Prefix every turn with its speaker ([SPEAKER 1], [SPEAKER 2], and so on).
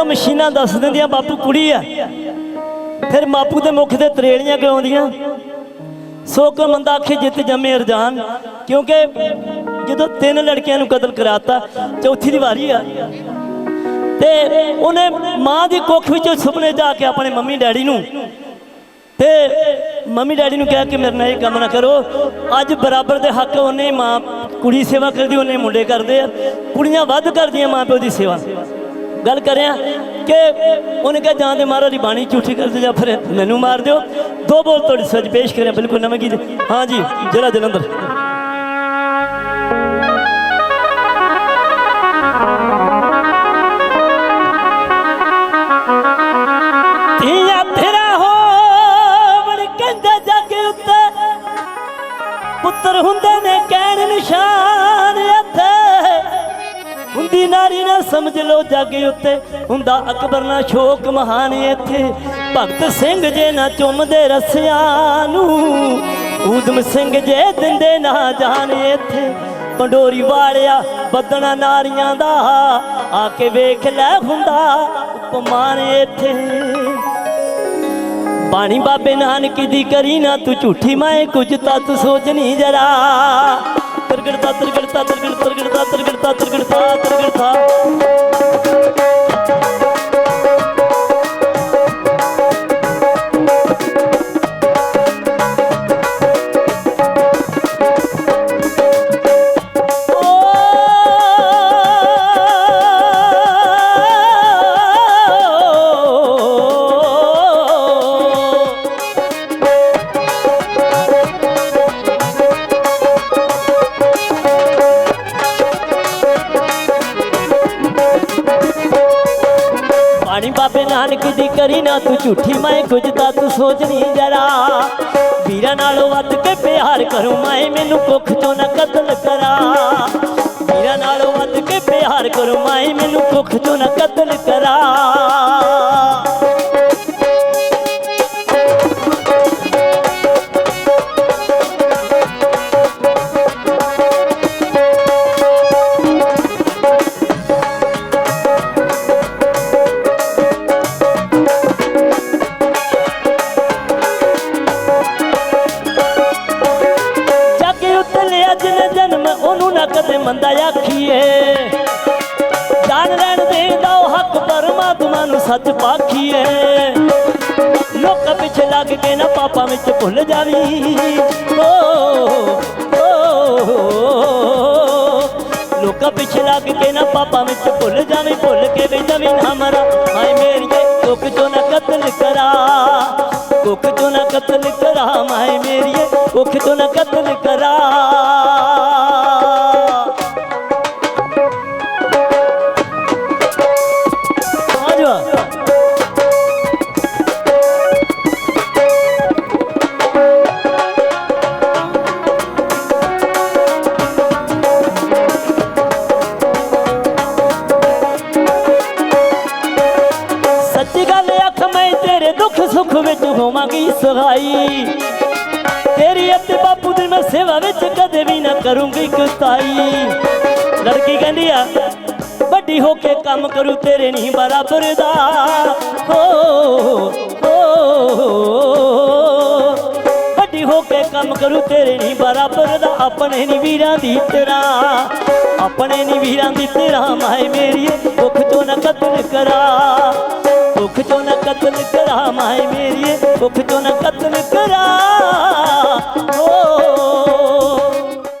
[SPEAKER 1] ਜਦੋਂ ਮਸ਼ੀਨਾਂ ਦੱਸ ਦਿੰਦੀਆਂ, ਬਾਪੂ ਕੁੜੀ ਆ। ਫਿਰ ਬਾਪੂ ਦੇ ਮੁਖ ਤੇ ਤਰੇਲੀਆਂ ਕਿਉਂ ਆਉਂਦੀਆਂ ਸੋ ਕੋ ਮੰਦਾ ਆਖੇ ਜਿੱਤ ਜੰਮੇ ਅਰਜਾਨ। ਕਿਉਂਕਿ ਜਦੋਂ ਤਿੰਨ ਲੜਕਿਆਂ ਨੂੰ ਕਤਲ ਕਰਾਤਾ, ਚੌਥੀ ਦੀ ਵਾਰੀ ਆ। ਤੇ ਉਹਨੇ ਮਾਂ ਦੀ ਕੁੱਖ ਵਿੱਚ ਸੁਪਨੇ ਜਾ ਕੇ ਆਪਣੇ ਮੰਮੀ ਡੈਡੀ ਨੂੰ, ਤੇ ਮੰਮੀ ਡੈਡੀ ਨੂੰ ਕਿਹਾ ਕਿ ਮੇਰੇ ਨਾਲ ਇਹ ਕੰਮ ਨਾ ਕਰੋ। ਅੱਜ ਬਰਾਬਰ ਦੇ ਹੱਕ ਉਹਨੇ ਮਾਂ ਕੁੜੀ ਸੇਵਾ ਕਰਦੀ, ਉਹਨੇ ਮੁੰਡੇ ਕਰਦੇ ਆ। ਕੁੜੀਆਂ ਵੱਧ ਕਰਦੀਆਂ ਮਾਂ ਪਿਓ ਦੀ ਸੇਵਾ। ਗੱਲ ਕਰਿਆ ਕਿ ਉਹਨੇ ਕਿਹਾ, ਜਾਂ ਤੇ ਮਹਾਰਾਜ ਦੀ ਬਾਣੀ ਝੂਠੀ ਕਰ ਦਿਓ ਜਾਂ ਫਿਰ ਮੈਨੂੰ ਮਾਰ ਦਿਓ। ਦੋ ਬੋਲ ਤੁਹਾਡੀ ਸੱਚ ਪੇਸ਼ ਕਰਿਆ, ਬਿਲਕੁਲ ਨਵੇਂ ਗੀਤ। ਹਾਂ ਜੀ ਜਿਹੜਾ ਜਲੰਧਰ। ਪੁੱਤਰ ਹੁੰਦੇ ਨੇ ਕਹਿਣ ਨਿਸ਼ਾਨ ਇੱਥੇ। ਹੁੰਦੀ ਨਾਰੀ ਨਾ ਸਮਝ ਲੋ ਜੱਗ ਉੱਤੇ। ਹੁੰਦਾ ਅਕਬਰ ਨਾ ਸ਼ੋਕ ਮਹਾਨ ਇੱਥੇ। ਭਗਤ ਸਿੰਘ ਜੇ ਨਾ ਚੁੰਮਦੇ ਰਸਿਆਂ ਨੂੰ ਊਦਮ ਸਿੰਘ ਜੇ ਦਿੰਦੇ ਨਾ ਜਾਣ ਇੱਥੇ। ਪੰਡੋਰੀ ਵਾਲਿਆ ਬੱਦਣਾ ਨਾਰੀਆਂ ਦਾ, ਆ ਕੇ ਵੇਖ ਲੈ ਹੁੰਦਾ ਉਪਮਾਨ ਇੱਥੇ। ਬਾਣੀ ਬਾਬੇ ਨਾਨਕ ਦੀ ਕਰੀ ਨਾ ਤੂੰ ਝੂਠੀ ਮਾਏ ਕੁਝ ਤਾਂ ਤੂੰ ਸੋਚਣੀ ਜਰਾ। ਬਾਬੇ ਨਾਨਕ ਦੀ ਕਰੀ ਨਾ ਤੂੰ ਝੂਠੀ, ਮੈਂ ਕੁਝ ਤਾਂ ਤੂੰ ਸੋਚਣੀ ਜਰਾ। ਵੀਰਾਂ ਨਾਲੋਂ ਵੱਧ ਕੇ ਪਿਆਰ ਕਰੂੰ ਮੈਂ, ਮੈਨੂੰ ਕੁੱਖ ਚੋਂ ਨਾ ਕਤਲ ਕਰਾ। ਵੀਰਾਂ ਨਾਲੋਂ ਵੱਧ ਕੇ ਪਿਆਰ ਕਰੂੰ ਮੈਂ, ਮੈਨੂੰ ਕੁੱਖ ਚੋਂ ਨਾ ਕਤਲ ਕਰਾ। ਮੰਦਾ ਆਖੀਏ ਜਾਨ ਲੈਣ ਦੇ ਦਾ ਹੱਕ ਪਰਮਾਤਮਾ ਨੂੰ ਸੱਚ ਪਾਖੀਏ। ਲੋਕਾਂ ਪਿੱਛੇ ਲੱਗ ਕੇ ਨਾ ਪਾਪਾਂ ਵਿੱਚ ਭੁੱਲ ਜਾਵੀ। ਓ ਲੋਕਾਂ ਪਿੱਛੇ ਲੱਗ ਕੇ ਨਾ ਪਾਪਾਂ ਵਿੱਚ ਭੁੱਲ ਜਾਵੀ। ਭੁੱਲ ਕੇ ਵੀ ਨਵੀਂ ਨਾ ਮਰਾ। ਹਾਏ ਮੇਰੀਏ ਕੁੱਖ ਚੋਂ ਨਾ ਕਤਲ ਕਰਾ। ਕੁੱਖ ਚੋਂ ਨਾ ਕਤਲ ਕਰਾ। ਮਾਏ ਮੇਰੀਏ ਕੁੱਖ ਚੋਂ ਨਾ ਕਤਲ ਕਰਾ। ਤੇਰੇ ਦੁੱਖ ਸੁੱਖ ਵਿੱਚ ਹੋਵਾਂਗੀ ਸਹਾਈ ਤੇਰੀ ਅਤੇ ਬਾਪੂ ਦੀ ਮੈਂ ਸੇਵਾ ਵਿੱਚ ਕਦੇ ਵੀ ਨਾ ਕਰੂੰਗੀ ਕੁਤਾਈ। ਲੜਕੀ ਕਹਿੰਦੀ ਆ, ਵੱਡੀ ਹੋ ਕੇ ਕੰਮ ਕਰੂ ਤੇਰੇ ਨਹੀਂ ਬਰਾਬਰ ਦਾ ਹੋ ਵੱਡੀ ਹੋ ਕੇ ਕੰਮ ਕਰੂ ਤੇਰੇ ਨਹੀਂ ਬਰਾਬਰ ਦਾ ਆਪਣੇ ਨਹੀਂ ਵੀਰਾਂ ਦੀ ਤਰ੍ਹਾਂ ਆਪਣੇ ਨਹੀਂ ਵੀਰਾਂ ਦੀ ਤੇਰਾ ਮਾਏ ਮੇਰੀ ਦੁੱਖ ਚੋਂ ਨਾ ਕਤਲ ਕਰਾ। ਭੁੱਖ ਚੋਂ ਨਾ ਕਤਲ ਕਰਾ ਮਾਏ ਮੇਰੀਏ ਭੁੱਖ ਚੋਂ ਨਾ ਕਤਲ ਕਰਾ। ਓ